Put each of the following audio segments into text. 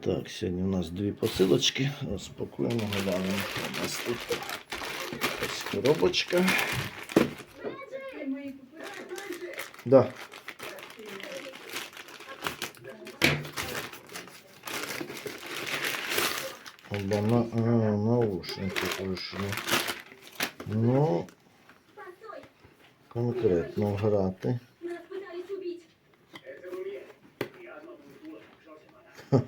Так, сьогодні у нас дві посилочки. Розпакуємо, глянемо, що у нас тут. Ось коробочка. Да. Оба на, а, наушники прийшли. Ну, конкретно грати. Жек,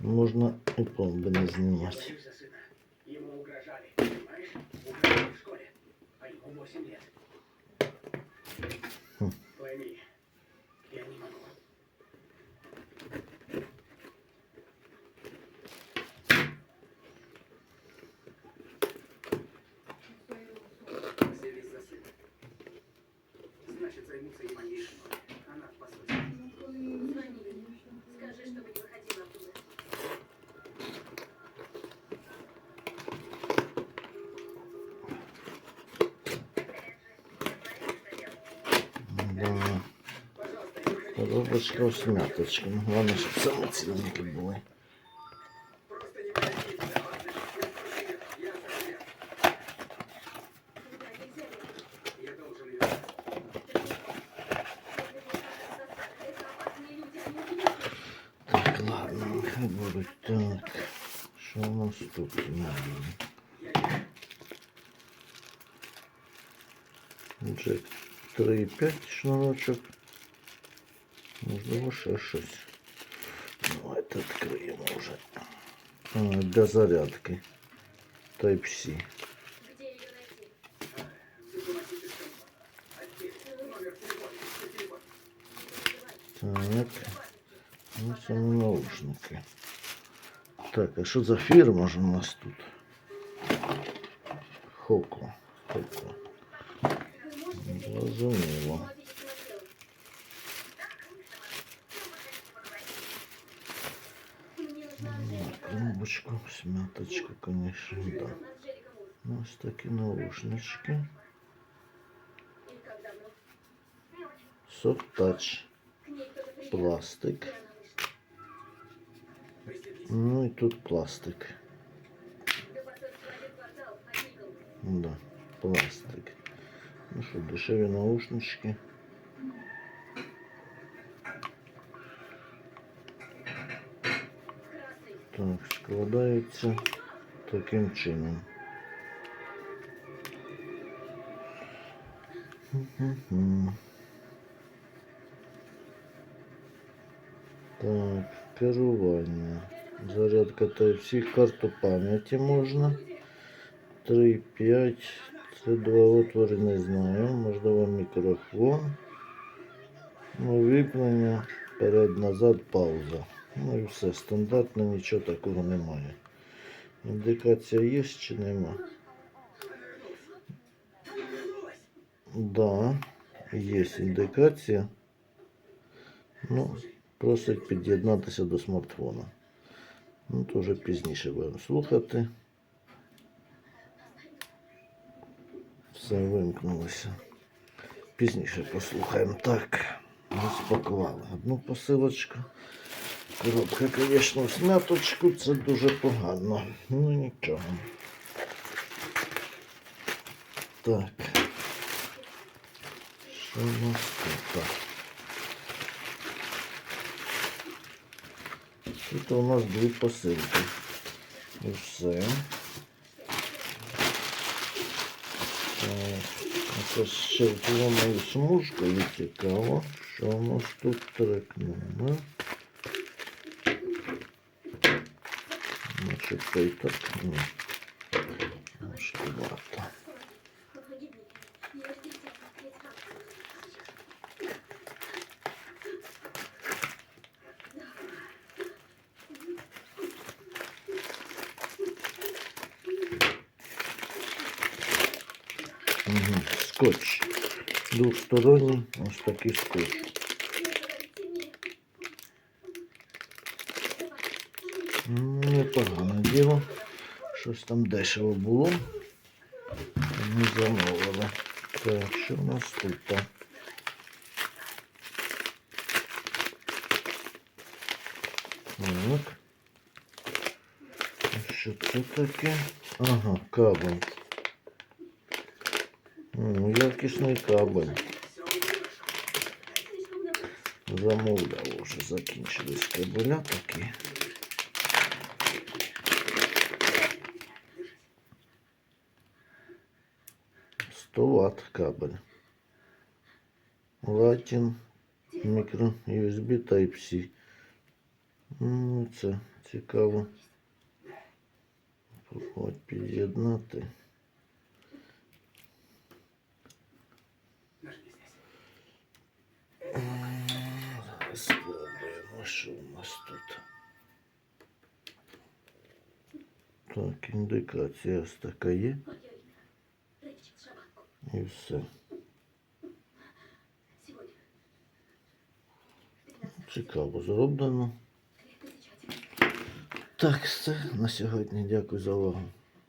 Можна і пломби не сына. Ему угрожали, понимаешь? Угрожали в школе. А ему 8 лет. Моей женой. Она в посольстве. звони. Скажи, чтобы не выходила оттуда. Да. Коробочка смяточка. Ну, Головне, щоб саме ціленькі Що у нас тут має? Джек 3,5 шнурочок. Можливо, ще щось. Давайте відкриємо вже. А, для зарядки. Type-C. Где ее найти? в дипломатическом отделе. Номер телефона. Телефон. Так. Ну, це наушники. Так, а що за фірма ж у нас тут? Хоко. Хоко. Вы можете Зрозуміло. автоматический материал? Мне нужна Анжелика. Коробочку, смяточка, конечно, да. Нужна Анжелика Мур. Ну, Ось такі наушнички. И как Ну і тут пластик. Да, пластик. Ну що, дешеві наушнички. Так, складаються таким чином. Так, керування. Зарядка Type-C, карту пам'яті можна. 3,5. Це два отвори, не знаю. Можливо, мікрофон. Ну, віплення, перед-назад, пауза. Ну і все, стандартно, нічого такого немає. Індикація є чи нема? Да, є індикація. Ну, просить під'єднатися до смартфона. Ну, то вже пізніше будемо слухати. Все вимкнулося. Пізніше послухаємо. Так, розпакували одну посилочку. Коробка, звісно, в це дуже погано. Ну нічого. Так. Що у нас тут? Так. Тут у нас дві посилки. І все. Так. А це ще вколоною смужкою цікаво. Що у нас тут трек номер? Значить, той так. Ні. Важкувато. Угу. Скотч. Двухсторонній ось такий скотч. Ну, Непогане діло. Щось там дешево було. Ми замовили. Так, що у нас тут? Так. Що це таке? Ага, кабель Ну, якісний кабель. Слишком много. Замовляв вже закінчились кабеля такі. Сто ватт кабель. Латін, мікро USB Type-C. Ну, це цікаво. Попробувати під'єднати. Спробуємо, що у нас тут. Так, індикація ось така є. І все. Сегодня. 15 Цікаво зроблено. Так, все. На сьогодні дякую за увагу.